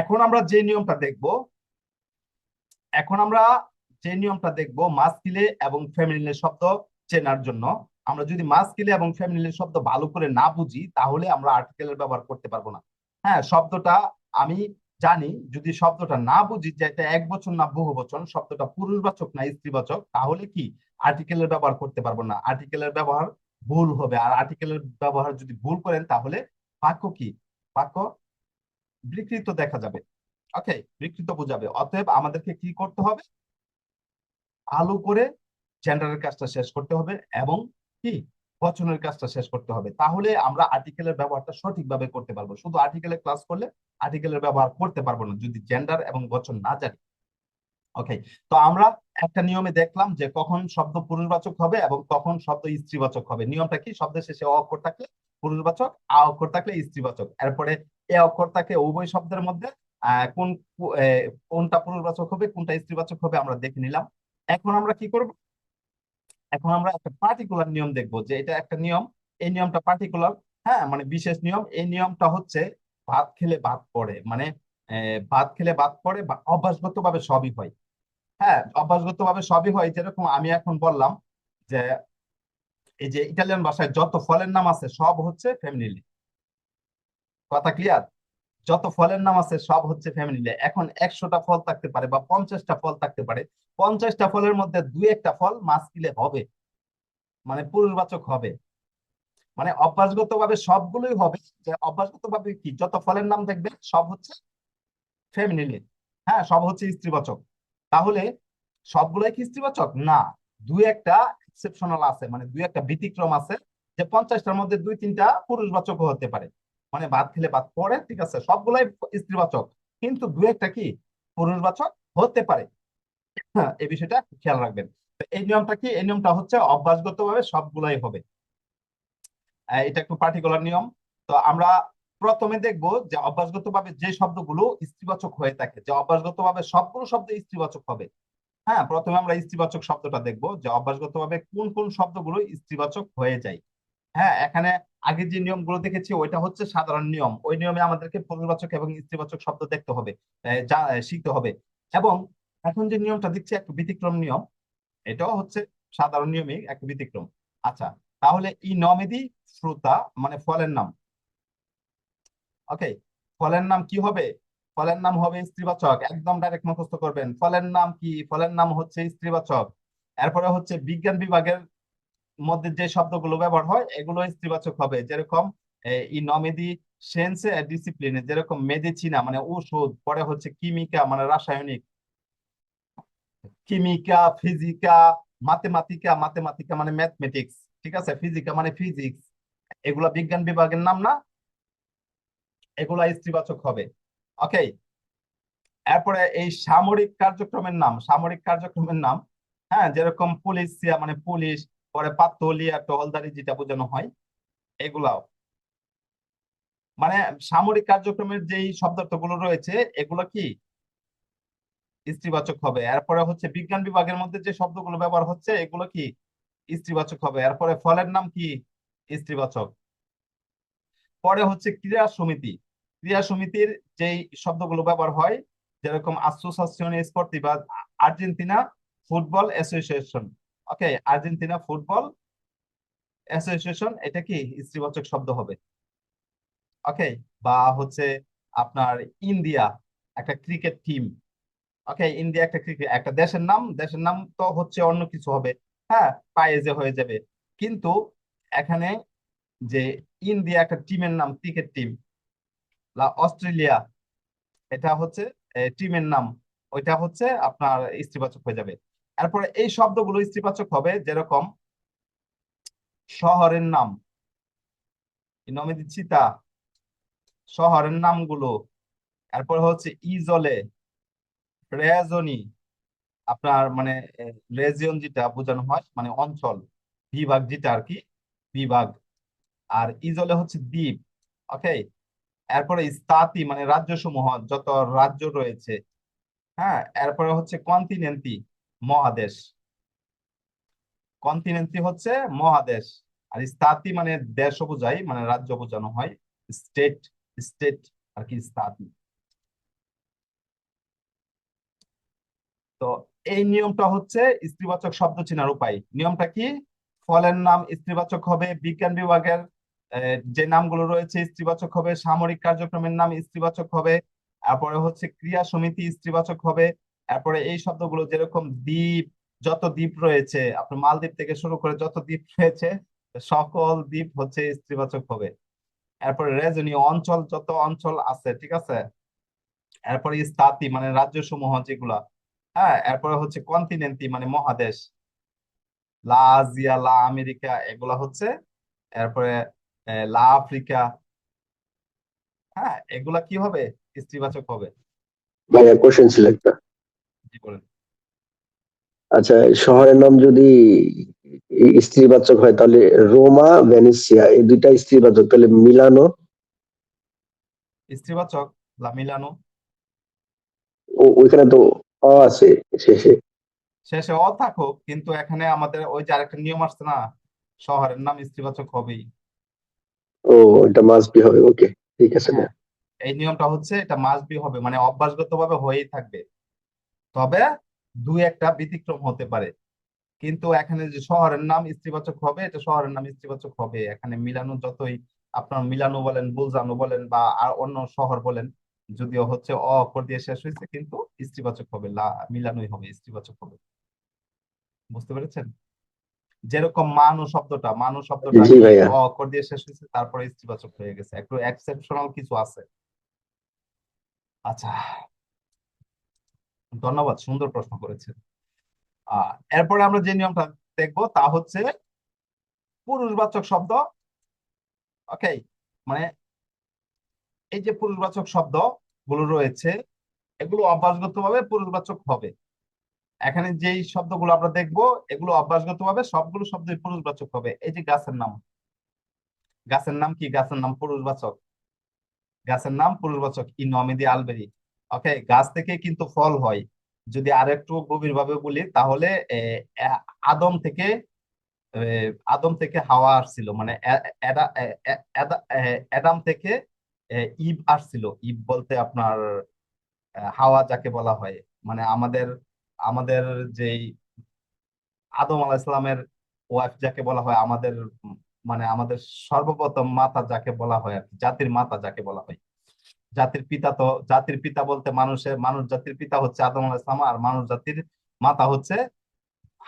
এখন আমরা যে নিয়মটা দেখব, এখন আমরা যে নিয়মটা দেখব মাস্কিলে এবং ফেমিনিলে শব্দ চেনার জন্য। আমরা যদি মাস্কিলে এবং ফেমিনিলে শব্দ ভালো করে না বুঝি, তাহলে আমরা আর্টিকেলের ব্যবহার করতে পারব না। হ্যাঁ শব্দটা আমি জানি, যদি শব্দটা না বুঝি, যে এটা এক বচন না বহু বচন, শব্দটা পুরুষবাচক না স্ত্রীবাচক, তাহলে কি আর্টিকেলের ব্যবহার করতে পারব না? আর্টিকেলের ব্যবহার ভুল হবে। আর আর্টিকেলের ব্যবহার যদি ভুল করেন, তাহলে বাক্য কি? বাক্য বিকৃত দেখা যাবে। ওকে বিকৃত বোঝাবে। অতএব আমাদেরকে কি করতে হবে? ভালো করে জেন্ডারের কাজটা শেষ করতে হবে এবং কি? বচনের কাজটা শেষ করতে হবে। তাহলে আমরা আর্টিকেলের ব্যবহারটা সঠিকভাবে করতে পারব। শুধু আর্টিকেলের ক্লাস করলে আর্টিকেলের ব্যবহার করতে পারব না, যদি জেন্ডার এবং বচন না জানি। ওকে তো আমরা একটা নিয়মে দেখলাম যে কখন শব্দ পুরুষবাচক হবে এবং কখন শব্দ স্ত্রীবাচক হবে। নিয়মটা কি? শব্দের শেষে অক্ষর থাকলে পুরুষবাচক, আ অক্ষর থাকলে স্ত্রীবাচক। এরপরে এ অক্ষর থাকে উভয় শব্দের মধ্যে কোন কোনটা পুরুষবাচক হবে, কোনটা স্ত্রীবাচক হবে আমরা দেখে নিলাম। এখন আমরা কি করব? এখন আমরা একটা পার্টিকুলার নিয়ম দেখব যে এটা একটা নিয়ম, এই নিয়মটা পার্টিকুলার হ্যাঁ মানে বিশেষ নিয়ম, এই নিয়মটা হচ্ছে ভাত খেলে ভাত পড়ে মানে ভাত খেলে ভাত পড়ে বা অভ্যাসগত ভাবে সবই হয়। হ্যাঁ অভ্যাসগত ভাবে সবই হয়, যেরকম আমি এখন বললাম যে, এই যে ইটালিয়ান ভাষায় যত ফলের নাম আছে সব হচ্ছে ফ্যামিলি কথা ক্লিয়ার যত ফলের নাম আছে সব হচ্ছে ফ্যামিলি এখন একশোটা ফল থাকতে পারে বা পঞ্চাশটা ফল থাকতে পারে। পঞ্চাশটা ফলের মধ্যে দুই একটা ফল মাস্কিলে হবে। মানে পুরুষবাচক হবে। মানে অভ্যাসগত ভাবে সবগুলোই হবে। যে অভ্যাসগত ভাবে কি? যত ফলের নাম দেখবেন সব হচ্ছে ফ্যামিলি হ্যাঁ সব হচ্ছে স্ত্রীবাচক। তাহলে সবগুলাই কি স্ত্রীবাচক? না। দুই একটা এক্সেপশনাল আছে। মানে দুই একটা ব্যতিক্রম আছে। যে পঞ্চাশটার মধ্যে দুই তিনটা পুরুষবাচক হতে পারে। মানে ভাত খেলে বাদ, পরে ঠিক আছে, সবগুলাই স্ত্রীবাচক। কিন্তু দু একটা কি? পুরুষবাচক হতে পারে। হ্যাঁ এই বিষয়টা খেয়াল রাখবেন। এই নিয়মটা কি? এই নিয়মটা হচ্ছে অভ্যাসগত ভাবে সবগুলাই হবে। এটা একটু পার্টিকুলার নিয়ম। তো আমরা প্রথমে দেখব যে অভ্যাসগত ভাবে যে শব্দগুলো স্ত্রীবাচক হয়ে থাকে, যে অভ্যাসগত ভাবে সবগুলো শব্দ স্ত্রীবাচক হবে। হ্যাঁ প্রথমে আমরা স্ত্রীবাচক শব্দটা দেখব যে অভ্যাসগত ভাবে কোন কোন শব্দগুলো স্ত্রীবাচক হয়ে যায়। হ্যাঁ এখানে আগে যে নিয়মগুলো দেখেছি, ওইটা হচ্ছে সাধারণ নিয়ম। ওই নিয়মে আমাদেরকে পুনর্বাচক এবং স্ত্রীবাচক শব্দ দেখতে হবে শিখতে হবে। এবং এখন যে নিয়মটা দিচ্ছে, একটা ব্যতিক্রম নিয়ম, এটাও হচ্ছে সাধারণ নিয়মই একটা ব্যতিক্রম। আচ্ছা তাহলে ই নমেদি শ্রোতা মানে ফলের নাম। ওকে ফলের নাম কি হবে? ফলের নাম হবে স্ত্রীবাচক। একদম ডাইরেক্ট মুখস্থ করবেন। ফলের নাম কি? ফলের নাম হচ্ছে স্ত্রীবাচক। এরপরে হচ্ছে বিজ্ঞান বিভাগের মধ্যে যে শব্দগুলো ব্যবহার হয়, এগুলো স্ত্রীবাচক হবে। যেরকম ই নমেদি সেন্সে ডিসিপ্লিনে। যেরকম মেডিচিনা মানে ওষুধ পরে হচ্ছে কিমিকা মানে রাসায়নিক। কিমিকা, ফিজিকা মাথেমাতিকা মাথেমাতিকা মানে ম্যাথমেটিক্স, ঠিক আছে? ফিজিকা মানে ফিজিক্স। এগুলা বিজ্ঞান বিভাগের নাম না? এগুলা স্ত্রীবাচক হবে। ওকে? এরপরে এই সামরিক কার্যক্রমের নাম, সামরিক কার্যক্রমের নাম হ্যাঁ যেরকম পুলিশ মানে পুলিশ পরে পাতলিয়া টহলদারি যেটা বোঝানো হয়, এগুলাও। মানে সামরিক কার্যক্রমের যেই শব্দার্থগুলো রয়েছে, এগুলো কি? স্ত্রীবাচক হবে। এরপরে হচ্ছে বিজ্ঞান বিভাগের মধ্যে যে শব্দগুলো ব্যবহার হচ্ছে, এগুলো কি? স্ত্রীবাচক হবে। এরপরে ফলের নাম কি? স্ত্রীবাচক। পরে হচ্ছে ক্রীড়া সমিতি। ক্রীড়া সমিতির যেই শব্দগুলো ব্যবহার হয়, যেরকম association Sportiva Argentina football association. Okay Argentina football association এটা কি স্ত্রীবাচক শব্দ হবে? ওকে বা হচ্ছে আপনার ইন্ডিয়া, একটা ক্রিকেট টিম ওকে ইন্ডিয়া একটা ক্রিকেট, একটা দেশের নাম দেশের নাম তো হচ্ছে অন্য কিছু হবে। হ্যাঁ পায়েজে হয়ে যাবে। কিন্তু এখানে যে ইন্ডিয়া একটা টিমের নাম, ক্রিকেট টিম অস্ট্রেলিয়া, এটা হচ্ছে টিমের নাম, ওইটা হচ্ছে আপনার স্ত্রীবাচক হয়ে যাবে। এরপরে এই শব্দগুলো স্ত্রীবাচক হবে, যেরকম, শহরের নাম। নমে দিচ্ছি? তা। শহরের নামগুলো। এরপর হচ্ছে ইজলে, রেজনি। আপনার মানে রেজিয়ন যেটা বোঝানো হয় মানে অঞ্চল, বিভাগ যেটা আর কি, বিভাগ। আর ইজলে হচ্ছে দ্বীপ ওকে এরপরে স্তাতি মানে রাজ্য সমূহ যত রাজ্য রয়েছে হ্যাঁ? এরপরে হচ্ছে কন্টিনেন্টি মহাদেশ। কন্টিনেন্সি হচ্ছে মহাদেশ। আর স্থাতি মানে দেশ বোঝাই মানে রাজ্য বোঝানো হয়। স্টেট স্টেট আর কি স্থাতি। তো এই নিয়মটা হচ্ছে স্ত্রীবাচক শব্দ চেনার উপায়। নিয়মটা কি? ফলের নাম স্ত্রীবাচক হবে, বিজ্ঞান বিভাগের যে নামগুলো রয়েছে স্ত্রীবাচক হবে, সামরিক কার্যক্রমের নাম স্ত্রীবাচক হবে, তারপরে হচ্ছে ক্রিয়া সমিতি স্ত্রীবাচক হবে তারপরে এই শব্দগুলো যেরকম দ্বীপ, যত দ্বীপ রয়েছে, আপনার মালদ্বীপ থেকে শুরু করে যত দ্বীপ রয়েছে, সকল দ্বীপ হচ্ছে স্ত্রীবাচক হবে। এরপরে রেজনীয় অঞ্চল, যত অঞ্চল আছে, ঠিক আছে? এরপরে স্তাতি মানে রাজ্য সমূহ যেগুলা হ্যাঁ? এরপরে হচ্ছে কন্টিনেন্টি মানে মহাদেশ। লা আজিয়া লা আমেরিকা, এগুলা হচ্ছে, এরপরে লা আফ্রিকা হ্যাঁ? এগুলা কি হবে? স্ত্রীবাচক হবে। কোশ্চেন বলেন আচ্ছা শহরের নাম যদি স্ত্রীবাচক হয় তাহলে রোমা ভেনিসিয়া এই দুইটা স্ত্রীবাচক তাহলে মিলানো? স্ত্রীবাচক লা মিলানো। ও- ওইখানে তো অ আছে শেষে। শেষে অ থাকুক কিন্তু এখানে আমাদের ওই যে আরেকটা নিয়ম আসছে না শহরের নাম স্ত্রীবাচক হবেই। ও এটা মাস্ট বি হবে ওকে ঠিক আছে। হ্যাঁ এই নিয়মটা হচ্ছে এটা মাস্ট বি হবে মানে অভ্যাসগত ভাবে হয়েই থাকবে। তবে দুই একটা ব্যতিক্রম হতে পারে। কিন্তু এখানে যে শহরের নাম স্ত্রীবাচক হবে এটা শহরের নাম স্ত্রীবাচক হবে। এখানে মিলানো যতই আপনার মিলানো বলেন বুলজানো বলেন বা আর অন্য শহর বলেন যদিও হচ্ছে অ অক্ষর দিয়ে শেষ হয়েছে কিন্তু স্ত্রীবাচক হবে লা মিলানোই হবে স্ত্রীবাচক হবে। বুঝতে পেরেছেন? যেরকম মানু শব্দটা মানু শব্দটা অ অক্ষর দিয়ে শেষ হয়েছে তারপরে স্ত্রীবাচক হয়ে গেছে। একটু এক্সেপশনাল কিছু আছে। আচ্ছা। ধন্যবাদ, সুন্দর প্রশ্ন করেছেন। এরপরে আমরা যে নিয়মটা দেখব তা হচ্ছে পুরুষবাচক শব্দ। ওকে মানে এই যে পুরুষবাচক শব্দগুলো রয়েছে, এগুলো অভ্যাসগত ভাবে পুরুষবাচক হবে। এখানে যেই শব্দগুলো আমরা দেখব, এগুলো অভ্যাসগত ভাবে সবগুলো শব্দই পুরুষবাচক হবে। এই যে গাছের নাম। গাছের নাম কি? গাছের নাম পুরুষবাচক। গাছের নাম পুরুষবাচক। ইনমিদি আলবেরি। ওকে গাছ থেকে কিন্তু ফল হয়। যদি আর একটু গভীর ভাবে বলি তাহলে আদম থেকে আদম থেকে হাওয়া আসছিল। মানে অ্যাডাম থেকে ইভ আসছিল। ইভ বলতে আপনার হাওয়া যাকে বলা হয়। মানে আমাদের আমাদের যেই আদম আলাইসালামের ওয়াইফ যাকে বলা হয় আমাদের মানে আমাদের সর্বপ্রথম মাতা যাকে বলা হয় আর কি, জাতির মাতা যাকে বলা হয়। জাতির পিতা তো, জাতির পিতা বলতে মানুষের মানুষ জাতির পিতা হচ্ছে আদম আলাইসালাম আর মানুষ জাতির মাতা হচ্ছে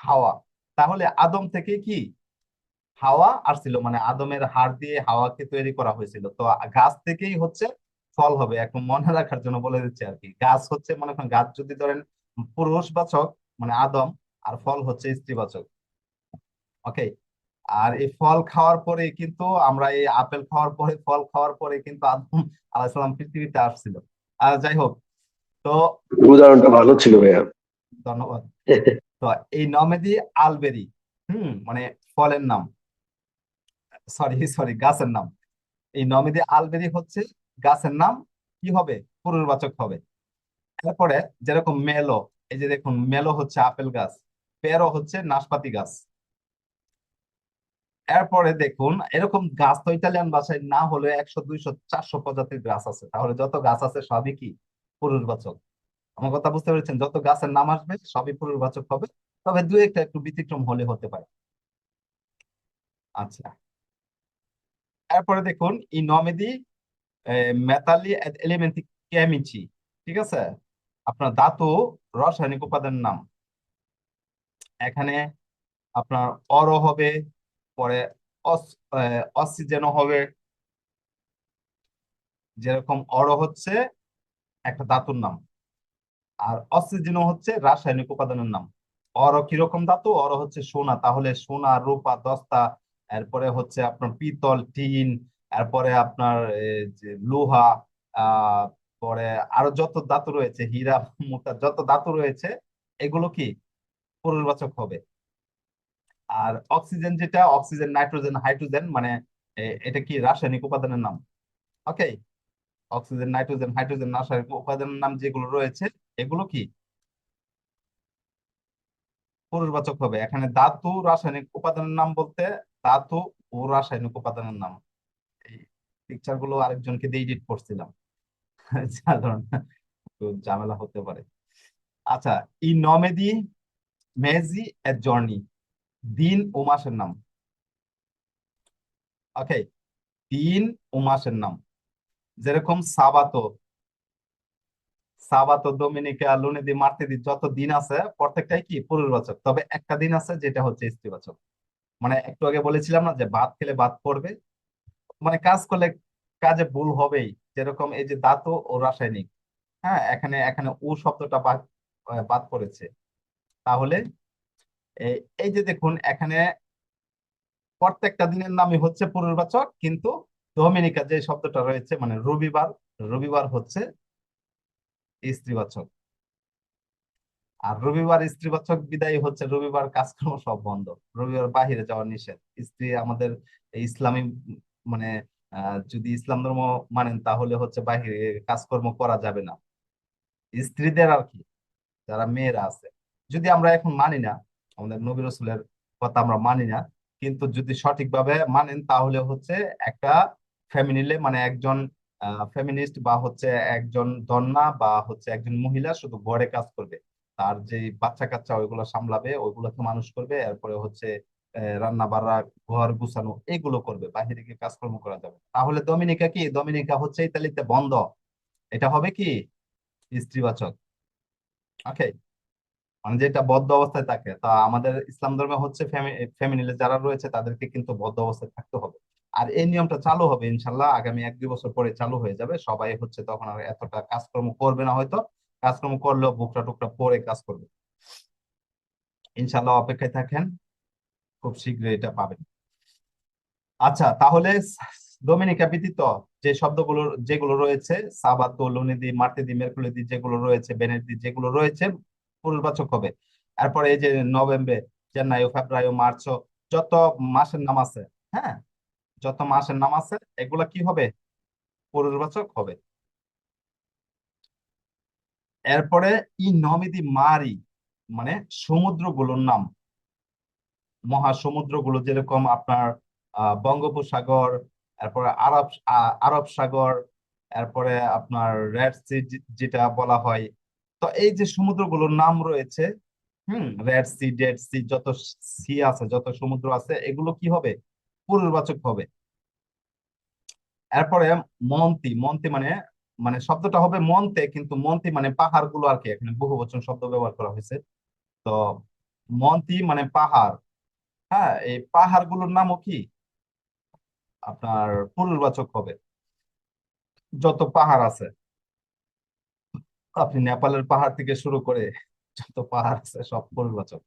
হাওয়া। তাহলে আদম থেকে কি? হাওয়া আসছিল মানে আদমের হাড় দিয়ে হাওয়াকে তৈরি করা হয়েছিল। তো গাছ থেকেই হচ্ছে ফল হবে, এখন মনে রাখার জন্য বলে দিচ্ছি আর কি। গাছ হচ্ছে, মনে করেন, গাছ যদি ধরেন পুরুষবাচক মানে আদম, আর ফল হচ্ছে স্ত্রীবাচক। ওকে আর এই ফল খাওয়ার পরে কিন্তু আমরা এই আপেল খাওয়ার পরে ফল খাওয়ার পরে কিন্তু আদম আলাইসালাম পৃথিবীতে আসছিল। আর যাই হোক তো উদাহরণটা ভালো ছিল ভাইয়া। ধন্যবাদ। তো এই নমেদি আলবেরি হুম মানে ফলের নাম। সরি সরি গাছের নাম। এই নমেদি আলবেরি হচ্ছে গাছের নাম কি হবে? পুরুষবাচক হবে। তারপরে যেরকম মেলো এই যে দেখুন মেলো হচ্ছে আপেল গাছ পেরো হচ্ছে নাশপাতি গাছ। এরপরে দেখুন, এরকম গাছ তো ইটালিয়ান ভাষায় না হলে একশো, দুইশো, চারশো প্রজাতির গাছ আছে। তাহলে যত গাছ আছে সবই কি? পুরুষবাচক আমার কথা বুঝতে পেরেছেন? যত গাছের নাম আসবে, সবই পুরুষবাচক হবে। তবে দু একটা একটু ব্যতিক্রম হলে হতে পারে। আচ্ছা। এরপরে দেখুন ই নমেদি মেটালি এলিমেন্টি কেমিচি ঠিক আছে? আপনার ধাতু রাসায়নিক উপাদানের নাম। এখানে আপনার অর হবে পরে অক্সিজেনও হবে। যেরকম অর হচ্ছে একটা ধাতুর নাম, আর অক্সিজেনও হচ্ছে রাসায়নিক উপাদানের নাম। অর কীরকম ধাতু? অর হচ্ছে সোনা। তাহলে সোনা, রূপা, দস্তা, এরপরে হচ্ছে আপনার পিতল, টিন, এরপরে আপনার লোহা পরে আরও যত ধাতু রয়েছে, হীরা মুক্তা যত ধাতু রয়েছে, এগুলো কি পুনর্বাচক হবে। আর অক্সিজেন যেটা অক্সিজেন নাইট্রোজেন হাইড্রোজেন মানে এটা কি রাসায়নিক উপাদানের নাম? ওকে অক্সিজেন নাইট্রোজেন হাইড্রোজেন রাসায়নিক উপাদানের নাম যেগুলো রয়েছে, এগুলো কি? পুরুষবাচক হবে। এখানে ধাতু রাসায়নিক উপাদানের নাম বলতে, ধাতু ও রাসায়নিক উপাদানের নাম। এই পিকচারগুলো আরেকজনকে দিয়ে এডিট করছিলাম। সাধারণ ঝামেলা হতে পারে। আচ্ছা ই নমেদি, মেজি, এ, জর্নি। দিন ও মাসের নাম। ওকে দিন ও মাসের নাম। যেরকম সাবাতো সাবাতো ডোমিনিকা লুনেদি মার্তেদি যত দিন আছে, প্রত্যেকটাই কি পুরুষবাচক তবে একটা দিন আছে যেটা হচ্ছে স্ত্রীবাচক। মানে একটু আগে বলেছিলাম না যে ভাত খেলে ভাত পড়বে? মানে কাজ করলে কাজে ভুল হবেই। যেরকম এই যে ধাতু ও রাসায়নিক। হ্যাঁ এখানে এখানে ও শব্দটা বাদ বাদ পড়েছে। তাহলে এই যে দেখুন, এখানে প্রত্যেকটা দিনের নামই হচ্ছে পুরুষবাচক কিন্তু ডোমিনিকা যে শব্দটা রয়েছে মানে রবিবার রবিবার হচ্ছে স্ত্রীবাচক। আর রবিবার স্ত্রীবাচক বিদায় হচ্ছে রবিবার কাজকর্ম সব বন্ধ, রবিবার বাহিরে যাওয়া নিষেধ। স্ত্রী আমাদের ইসলামী মানে যদি ইসলাম ধর্ম মানেন, তাহলে হচ্ছে বাহিরে কাজকর্ম করা যাবে না। স্ত্রীদের আর কি, যারা মেয়েরা আছে। যদি আমরা এখন মানি না আমাদের নবী রসুলের কথা আমরা মানি না। কিন্তু যদি সঠিকভাবে মানেন, তাহলে হচ্ছে একটা ফ্যামিলিলে মানে একজন ফেমিনিস্ট বা হচ্ছে একজন দন্না বা হচ্ছে একজন মহিলা শুধু ঘরে কাজ করবে। তার যে বাচ্চা কাচ্চা ওইগুলো সামলাবে, ওইগুলোকে মানুষ করবে, এরপরে হচ্ছে রান্না বাড়া ঘর গুছানো, এগুলো করবে বাহিরে গিয়ে কাজকর্ম করা যাবে। তাহলে ডমিনিকা কি? ডমিনিকা হচ্ছে ইতালিতে বন্ধ। এটা হবে কি? স্ত্রীবাচক। ওকে মানে যেটা বদ্ধ অবস্থায় থাকে, তা আমাদের ইসলাম ধর্মে হচ্ছে ফ্যামিলিতে যারা রয়েছে তাদেরকে কিন্তু বদ্ধ অবস্থায় থাকতে হবে। আর এই নিয়মটা চালু হবে ইনশাল্লাহ, আগামী এক দুই বছর পরে চালু হয়ে যাবে। সবাই হচ্ছে তখন আর এতটা কাজকর্ম করবে না হয়তো। কাজকর্ম করলেও বুকটা টুকটা পরে কাজ করবে। ইনশাল্লাহ অপেক্ষায় থাকেন, খুব শীঘ্রই এটা পাবেন। আচ্ছা তাহলে ডোমিনিকা ব্যতীত যে শব্দগুলো, যেগুলো রয়েছে, সাবাতো, লুনিদি, মার্তেদি, মেরকুলিদি যেগুলো রয়েছে বেনেদি যেগুলো রয়েছে পুরুষবাচক হবে। এরপরে এই যে নভেম্বর জানুয়ারি ফেব্রুয়ারি মার্চ যত মাসের নাম আছে হ্যাঁ? যত মাসের নাম আছে, এগুলা কি হবে? পুরুষবাচক হবে। এরপরে ই নমিদি মারি মানে সমুদ্রগুলোর নাম। মহাসমুদ্রগুলো যেরকম আপনার বঙ্গোপসাগর, এরপরে আরব আরব সাগর, এরপরে আপনার রেড সি, যেটা বলা হয় তো এই যে সমুদ্রগুলোর নাম রয়েছে, হুম রেড সি ডেড সি যত সি আছে, যত সমুদ্র আছে, এগুলো কি হবে? পুরুষবাচক হবে। এরপরে মন্তি মন্তি মানে মানে শব্দটা হবে মন্তে, কিন্তু মন্তি মানে পাহাড়গুলো আর কি, এখানে বহু বহুবচন শব্দ ব্যবহার করা হয়েছে। তো মন্তি মানে পাহাড়। হ্যাঁ এই পাহাড়গুলোর নামও কি? আপনার পুরুষবাচক হবে। যত পাহাড় আছে। আপনি নেপালের পাহাড় থেকে শুরু করে যত পাহাড় আছে সব পুরুষবাচক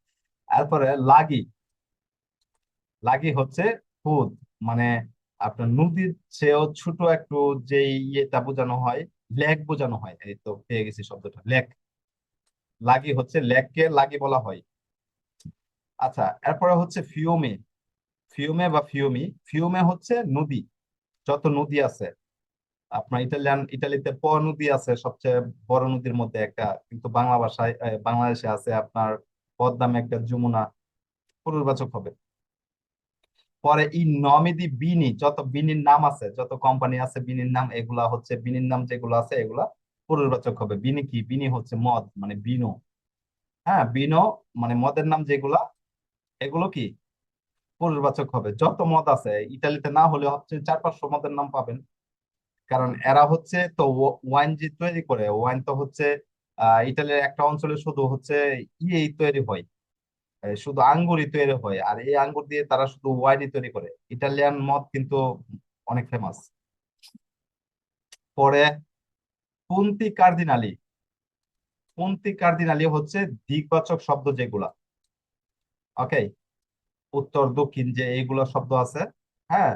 তারপরে লাগি। লাগি হচ্ছে খুদ মানে আপনার নদীর চেয়েও ছোট একটু যে ইয়েটা বোঝানো হয়, লেক বোঝানো হয়। এই তো পেয়ে গেছি শব্দটা, লেক। লাগি হচ্ছে লেককে লাগি বলা হয়। আচ্ছা এরপরে হচ্ছে ফিউমে ফিউমে বা ফিউমি ফিউমে হচ্ছে নদী, যত নদী আছে। আপনার ইটালিয়ান ইটালিতে প নদী আছে সবচেয়ে বড় নদীর মধ্যে একটা। কিন্তু বাংলা ভাষায় বাংলাদেশে আছে আপনার পদ্মা মেঘনা যমুনা। পুনর্বাচক হবে। পরে ই নমিদি বিনি, যত বিনির নাম আছে, যত কোম্পানি আছে বিনির নাম, এগুলা হচ্ছে বিনির নাম যেগুলো আছে, এগুলা পুনর্বাচক হবে। বিনি কি? বিনি হচ্ছে মদ মানে বিনো। হ্যাঁ বিনো মানে মদের নাম যেগুলা, এগুলো কি? পুনর্বাচক হবে। যত মদ আছে ইটালিতে না হলে হচ্ছে চার পাঁচশো মদের নাম পাবেন। কারণ এরা হচ্ছে তো ওয়াইন যে তৈরি করে, ওয়াইন তো হচ্ছে ইটালির একটা অঞ্চলে শুধু হচ্ছে ইয়েই তৈরি হয় শুধু আঙ্গুরই তৈরি হয়, আর এই আঙ্গুর দিয়ে তারা শুধু ওয়াইনই তৈরি করে। ইটালিয়ান মদ কিন্তু অনেক ফেমাস পরে পুন্তি কার্দিনালি পুন্তি কার্দিনালি হচ্ছে দিকবাচক শব্দ যেগুলা। ওকে উত্তর, দক্ষিণ যে এইগুলো শব্দ আছে হ্যাঁ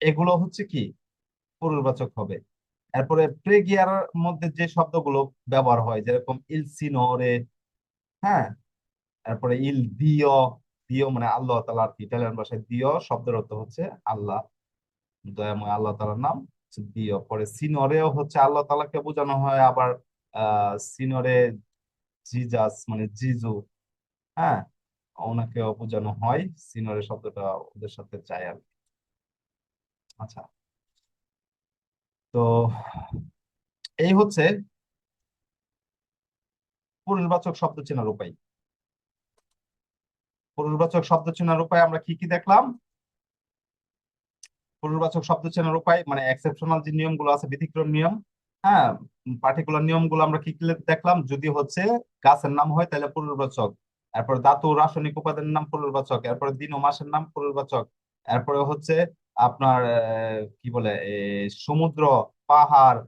এগুলো হচ্ছে কি? পুনর্বাচক হবে। এরপরে প্রেগিয়ার মধ্যে যে শব্দগুলো ব্যবহার হয়, যেরকম ইল সিনোরে হ্যাঁ? তারপরে ইল দিও দিও মানে আল্লাহ কি, ইটালিয়ান ভাষায় দিও শব্দের অর্থ হচ্ছে আল্লাহ, দয়াময় আল্লাহ তাআলার নাম দিও পরে সিনোরেও হচ্ছে আল্লাহ তালাকে বোঝানো হয়, আবার আহ সিনোরে জিজাস মানে জিজু হ্যাঁ? ওনাকেও বোঝানো হয় সিনোরে শব্দটা ওদের সাথে যায় আর আচ্ছা। তো এই হচ্ছে পুরুষবাচক শব্দ চেনার উপায় পুরুষবাচক শব্দ চেনার উপায় আমরা কি কি দেখলাম? পুরুষবাচক শব্দ চেনার উপায় মানে এক্সেপশনাল যে নিয়মগুলো আছে ব্যতিক্রম নিয়ম হ্যাঁ পার্টিকুলার নিয়মগুলো আমরা কি কি দেখলাম? যদি হচ্ছে গাছের নাম হয় তাহলে পুরুষবাচক এরপর ধাতু রাসায়নিক উপাদানের নাম পুরুষবাচক এরপরে দিন ও মাসের নাম পুরুষবাচক এরপরে হচ্ছে আপনার কি বলে সমুদ্র, পাহাড়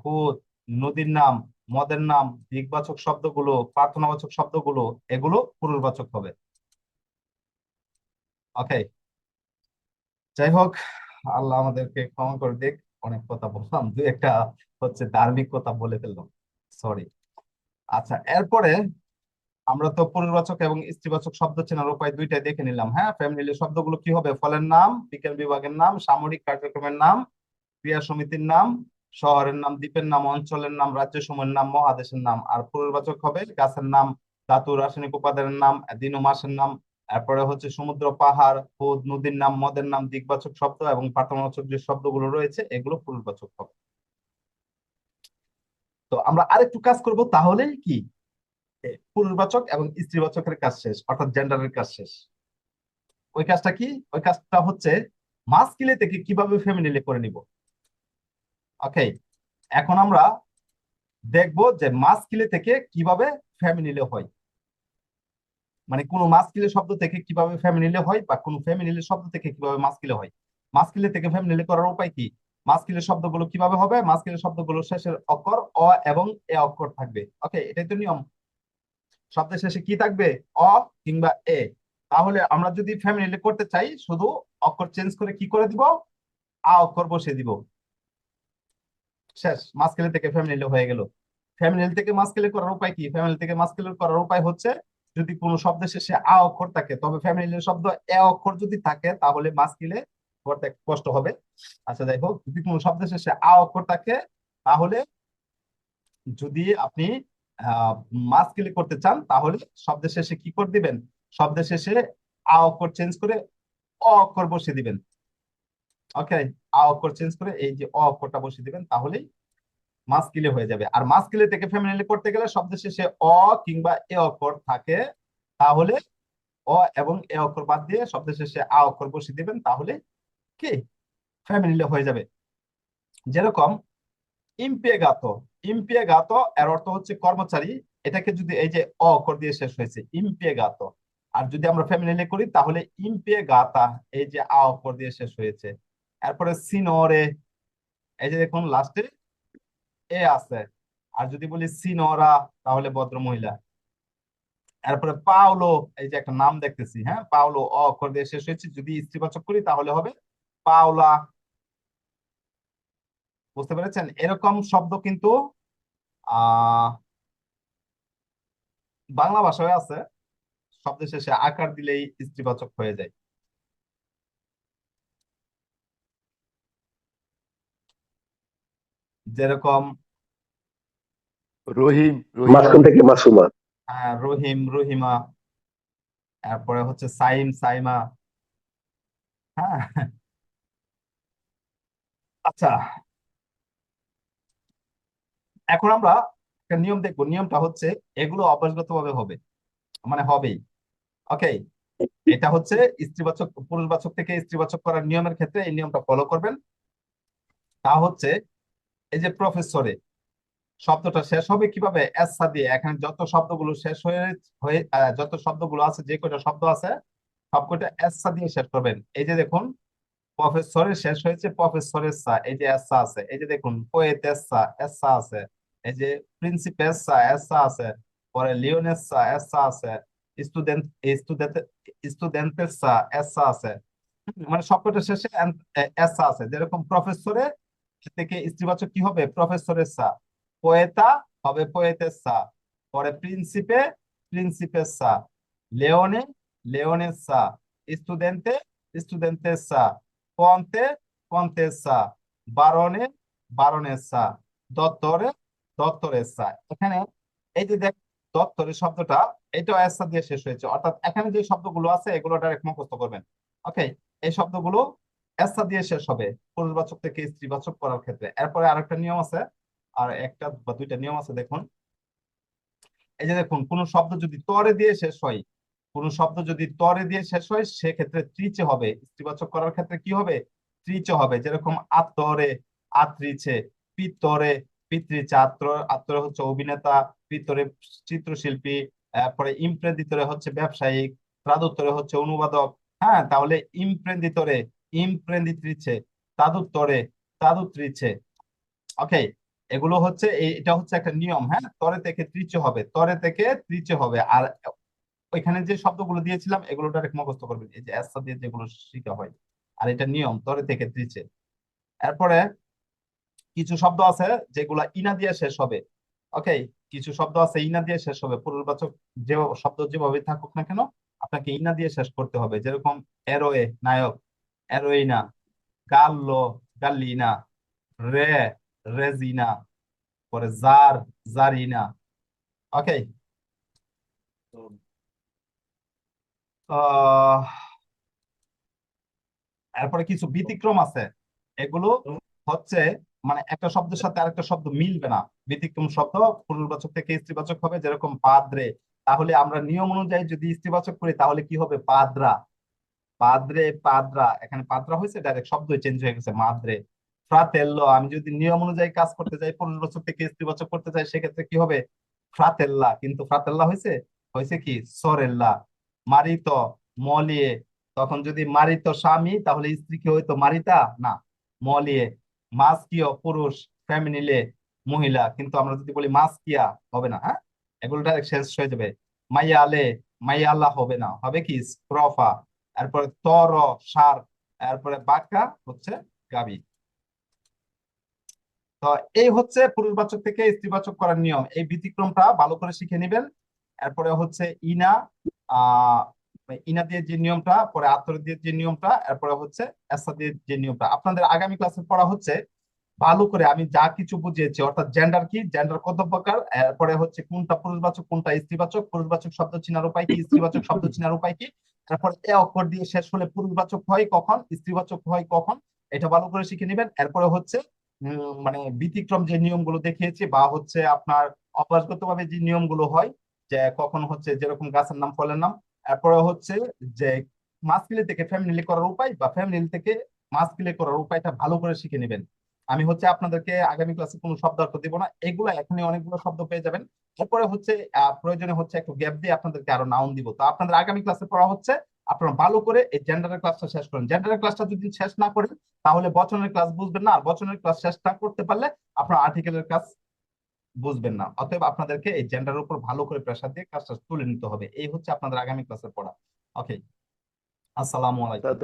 হুদ নদীর নাম, মদের নাম, দিকবাচক শব্দগুলো, প্রার্থনাবাচক শব্দগুলো, এগুলো পুরুষবাচক হবে। ওকে যাই হোক, আল্লাহ আমাদেরকে ক্ষমা করে দিক। অনেক কথা বললাম দুই একটা হচ্ছে ধার্মিক কথা বলে ফেললাম। সরি আচ্ছা এরপরে আমরা তো পুরুষবাচক এবং স্ত্রীবাচক শব্দ চেনার উপায় দুইটাই দেখে নিলাম হ্যাঁ? ফ্যামিলি শব্দগুলো কি হবে? ফলের নাম, বিজ্ঞান বিভাগের নাম, সামরিক কার্যক্রমের নাম, ক্রিয়া সমিতির নাম, শহরের নাম, দ্বীপের নাম, অঞ্চলের নাম রাজ্য সময়ের নাম, মহাদেশের নাম। আর পুরুষবাচক হবে গাছের নাম, ধাতু, রাসায়নিক উপাদানের নাম দিন ও মাসের নাম, এরপরে হচ্ছে সমুদ্র, পাহাড় হুদ নদীর নাম, মদের নাম, দিকবাচক শব্দ এবং প্রার্থনাবাচক যে শব্দগুলো রয়েছে, এগুলো পুরুষবাচক হবে। তো আমরা আরেকটু কাজ করব তাহলেই কি? পুরুষবাচক এবং স্ত্রীবাচকের কাজ শেষ, অর্থাৎ জেন্ডারের কাজ শেষ। ওই কাজটা কি? ওই কাজটা হচ্ছে মাস্কিলে থেকে কীভাবে ফেমিনিলে করে নিব? ওকে এখন আমরা দেখব যে মাস্কিলে থেকে কীভাবে ফেমিনিলে হয়। মানে কোনো মাস্কিলে শব্দ থেকে কীভাবে ফেমিনিলে হয় বা কোনো ফেমিনিলে শব্দ থেকে কীভাবে মাস্কিলে হয়? মাস্কিলে থেকে ফেমিনিলে করার উপায় কি? মাস্কিলের শব্দগুলো কীভাবে হবে? মাস্কিলের শব্দগুলো শেষের অক্ষর অ এবং এ অক্ষর থাকবে। ওকে এটাই তো নিয়ম। শব্দের শেষে কি থাকবে? অ কিংবা এ। তাহলে আমরা যদি ফ্যামিলি করতে চাই, শুধু অক্ষর চেঞ্জ করে কি করে দিব? আ অক্ষর বসে দিব। শেষ, মাস্কেলে থেকে ফ্যামিলি হয়ে গেল। ফ্যামিলি থেকে মাস্কেলে করার উপায় কি? ফ্যামিলি থেকে মাস্কেলে করার উপায় হচ্ছে, যদি কোনো শব্দের শেষে আ অক্ষর থাকে, তবে ফ্যামিলির শব্দ এ অক্ষর যদি থাকে, তাহলে মাস্কিলে করতে কষ্ট হবে। আচ্ছা যাই হোক, যদি কোনো শব্দের শেষে আ অক্ষর থাকে, তাহলে যদি আপনি আহ মাস্কিলে করতে চান, তাহলে শব্দের শেষে কি করে দিবেন? শব্দের শেষে আ অক্ষর চেঞ্জ করে অ অক্ষর বসিয়ে দিবেন। ওকে আ অক্ষর চেঞ্জ করে এই যে অ অক্ষরটা বসিয়ে দিবেন, তাহলেই মাস্কিলে হয়ে যাবে। আর মাস্কিলে থেকে ফেমিনিলে করতে গেলে শব্দের শেষে অ কিংবা এ অক্ষর থাকে, তাহলে অ এবং এ অক্ষর বাদ দিয়ে শব্দের শেষে আ অক্ষর বসিয়ে দিবেন, তাহলে কি? ফেমিনিলে হয়ে যাবে। যেরকম, ইম্পেগাত ইম্পেগাত এর অর্থ হচ্ছে কর্মচারী, এটাকে যদি এই যে অ অক্ষর দিয়ে শেষ হয়েছে ইম্পেগাত আর যদি আমরা ফেমিনিলে করি, তাহলে ইম্পেগাতা এই যে আ অক্ষর দিয়ে শেষ হয়েছে। এরপরে সিনরে, এই যে দেখুন লাস্টে এ আছে। আর যদি বলি সিনরা, তাহলে ভদ্র মহিলা এরপরে পাওলো, এই যে একটা নাম দেখতেছি হ্যাঁ? পাওলো, অ অক্ষর দিয়ে শেষ হয়েছে। যদি স্ত্রীবাচক করি, তাহলে হবে পাওলা। বুঝতে পেরেছেন? এরকম শব্দ কিন্তু বাংলা ভাষায় আছে শব্দের শেষে আকার দিলেই স্ত্রীবাচক হয়ে যায়। যেরকম রহিম রহিমা। থেকে মাসুমা। আহ, রহিম রহিমা। তারপরে হচ্ছে সাইম সাইমা। হ্যাঁ। আচ্ছা এখন আমরা একটা নিয়ম দেখব। নিয়মটা হচ্ছে এগুলো অভ্যাসগতভাবে হবে। মানে হবেই। ওকে এটা হচ্ছে স্ত্রীবাচক, পুরুষবাচক থেকে স্ত্রীবাচক করার নিয়মের ক্ষেত্রে এই নিয়মটা ফলো করবেন। তা হচ্ছে এই যে প্রফেসরে শব্দটা শেষ হবে কীভাবে? এসা দিয়ে। এখানে যত শব্দগুলো শেষ হয়ে হয়ে যত শব্দগুলো আছে, যে কয়টা শব্দ আছে সব কয়টা এসা দিয়ে শেষ করবেন। এই যে দেখুন প্রফেসরের শেষ হয়েছে প্রফেসরের সা, এই যে এসা আছে। এই যে দেখুন পোয়েতেসা এসা আছে। এই যে প্রিন্সিপেসা এসা আছে পরে লিওনেসা এসা আছে স্টুডেন্ট স্টুডেন্ট স্টুডেন্টেসা এসা আছে মানে সবকটা শেষে এসা আছে যেরকম প্রফেসরে থেকে স্ত্রীবাচক কি হবে? প্রফেসরের সা পোয়েতা হবে পোয়েতেসা পরে প্রিন্সিপে প্রিন্সিপেসা leone, leonessa, studente, studentessa, ponte, pontessa, barone, baronessa, dottore, dottoressa এখানে এই যে দেখ দত্তরের শব্দটা এটাও এসা দিয়ে শেষ হয়েছে। অর্থাৎ এখানে যে শব্দগুলো আছে এগুলো ডাইরেক্ট মুখস্থ করবেন। ওকে এই শব্দগুলো এসা দিয়ে শেষ হবে। পুরুষবাচক থেকে স্ত্রীবাচক করার ক্ষেত্রে। এরপরে আরেকটা নিয়ম আছে। আর একটা বা দুইটা নিয়ম আছে দেখুন। এই যে দেখুন কোন শব্দ যদি তরে দিয়ে শেষ হয় কোন শব্দ যদি তরে দিয়ে শেষ হয় সেক্ষেত্রে ত্রিচে হবে। স্ত্রীবাচক করার ক্ষেত্রে কি হবে? ত্রিচে হবে। যেরকম আত্মরে আত্রিছে পিত্তরে পিতৃচে আত্র আত্মরে হচ্ছে অভিনেতা পিত্তরে চিত্রশিল্পী, তারপরে ইমপ্রেন্দিতরে হচ্ছে ব্যবসায়িক ত্রাদুত্তরে হচ্ছে অনুবাদক। হ্যাঁ তাহলে ইমপ্রেন্দিতরে ইমপ্রেন্দিত্রিছে তাদুত্তরে তাদুত্রিছে ওকে এগুলো হচ্ছে, এটা হচ্ছে একটা নিয়ম। হ্যাঁ তরে থেকে ত্রিচে হবে, তরে থেকে ত্রিচে হবে। আর ওইখানে যে শব্দগুলো দিয়েছিলাম এগুলো ডাইরেক্ট মুখস্থ করবেন। এই যে এসা দিয়ে যেগুলো শেখা হয়। আর এটা নিয়ম, তরে থেকে ত্রিচে। এরপরে কিছু শব্দ আছে যেগুলা ইনা দিয়ে শেষ হবে। ওকে কিছু শব্দ আছে ইনা দিয়ে শেষ হবে। পূর্ববাচক যে শব্দ যেভাবে থাকুক না কেন, আপনাকে ইনা দিয়ে শেষ করতে হবে। যেরকম এরোয়ে নায়ক এরোইনা গাল্লো গাল্লিনা রে রেজিনা পরে জার জারিনা ওকে এরপরে কিছু ব্যতিক্রম আছে। এগুলো হচ্ছে মানে একটা শব্দের সাথে আরেকটা শব্দ মিলবে না। ব্যতিক্রম শব্দ পুনর্বাচক থেকে স্ত্রীবাচক হবে, যেরকম পাদ্রে। তাহলে আমরা নিয়ম অনুযায়ী যদি স্ত্রীবাচক করি, তাহলে কি হবে? পাদ্রা। পাদ্রে পাদ্রা। এখানে পাদ্রা হয়েছে ডাইরেক্ট শব্দ চেঞ্জ হয়ে গেছে, মাদ্রে। ফ্রাতেল্লো, আমি যদি নিয়ম অনুযায়ী কাজ করতে যাই, পুনর্বাচক থেকে স্ত্রীবাচক করতে চাই সেক্ষেত্রে কি হবে? ফ্রাতেল্লা। কিন্তু ফ্রাতেল্লা হয়েছে? হয়েছে কি? সরেল্লা। মারিত, মলিয়ে। তখন যদি মারিত স্বামী, তাহলে স্ত্রী কি হইতো? মারিতা? না, মলিয়ে। মাস্কিয় পুরুষ ফ্যামিনিলে মহিলা, কিন্তু আমরা যদি বলি মাস্কিয়া হবে না হ্যাঁ? এগুলো ডাইরেক্ট শেষ হয়ে যাবে। মাইয়া আলে, মাইয়া হবে না। হবে কি? স্ক্রফা। এরপরে তর, সার, এরপরে বাঁকা হচ্ছে গাবি। তো এই হচ্ছে পুরুষবাচক থেকে স্ত্রীবাচক করার নিয়ম। এই ব্যতিক্রমটা ভালো করে শিখে নেবেন। এরপরে হচ্ছে ইনা, আহ ইনা দিয়ে যে নিয়মটা, পরে আতর দিয়ে যে নিয়মটা, এরপরে হচ্ছে এসা দিয়ে যে নিয়মটা। আপনাদের আগামী ক্লাসে পড়া হচ্ছে, ভালো করে আমি যা কিছু বুঝিয়েছি, অর্থাৎ জেন্ডার কি জেন্ডার কত প্রকার, এরপরে হচ্ছে কোনটা পুরুষবাচক, কোনটা স্ত্রীবাচক, পুরুষবাচক শব্দ চিনার উপায় কি, স্ত্রীবাচক শব্দ চিনার উপায় কি, তারপর এ অক্ষর দিয়ে শেষ হলে পুরুষবাচক হয় কখন, স্ত্রীবাচক হয় কখন, এটা ভালো করে শিখে নেবেন। এরপরে হচ্ছে মানে ব্যতিক্রম যে নিয়মগুলো দেখিয়েছি বা হচ্ছে আপনার অভ্যাসগত ভাবে যে নিয়মগুলো হয়, যে কখন হচ্ছে যেরকম গাছের নাম, ফলের নাম এরপরে হচ্ছে যে মাসকিলি থেকে ফ্যামিলি করার উপায় বা ফ্যামিলি থেকে মাসকিলি করার উপায়টা ভালো করে শিখে নেবেন। আমি হচ্ছে আপনাদেরকে আগামী ক্লাসে কোনো শব্দার্থ দিব না। এগুলো এখনই অনেকগুলো শব্দ পেয়ে যাবেন। এরপরে হচ্ছে প্রয়োজনে হচ্ছে একটু গ্যাপ দিয়ে আপনাদেরকে আরও নাউন দিব। তো আপনাদের আগামী ক্লাসে পড়া হচ্ছে, আপনারা ভালো করে এই জেন্ডারের ক্লাসটা শেষ করেন। জেন্ডারের ক্লাসটা যদি শেষ না করেন, তাহলে বচনের ক্লাস বুঝবেন না। আর বচনের ক্লাস শেষ না করতে পারলে আপনার আর্টিকেলের ক্লাস বুঝবেন না। অতএব আপনাদেরকে এই জেন্ডার উপর ভালো করে প্রেশার দিয়ে কাজটা তুলে নিতে হবে। এই হচ্ছে আপনাদের আগামী ক্লাসের পড়া। ওকে আসসালামু আলাইকুম।